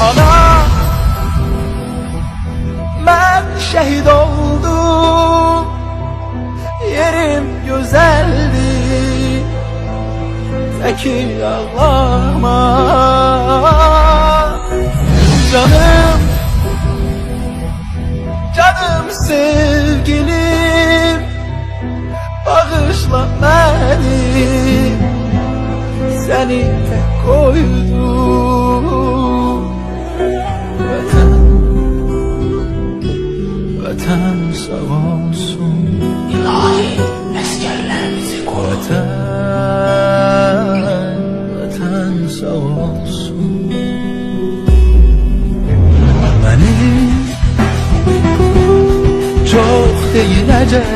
Ana Ben şehit oldum Yerim güzeldi. Peki ağlama. Canım Canım sevgilim Bağışla beni. Seni tek koydum Vatan sağ olsun. İlahi eskerlerimizi koru. Vatan Vatan sağ olsun. Beni çok değilecek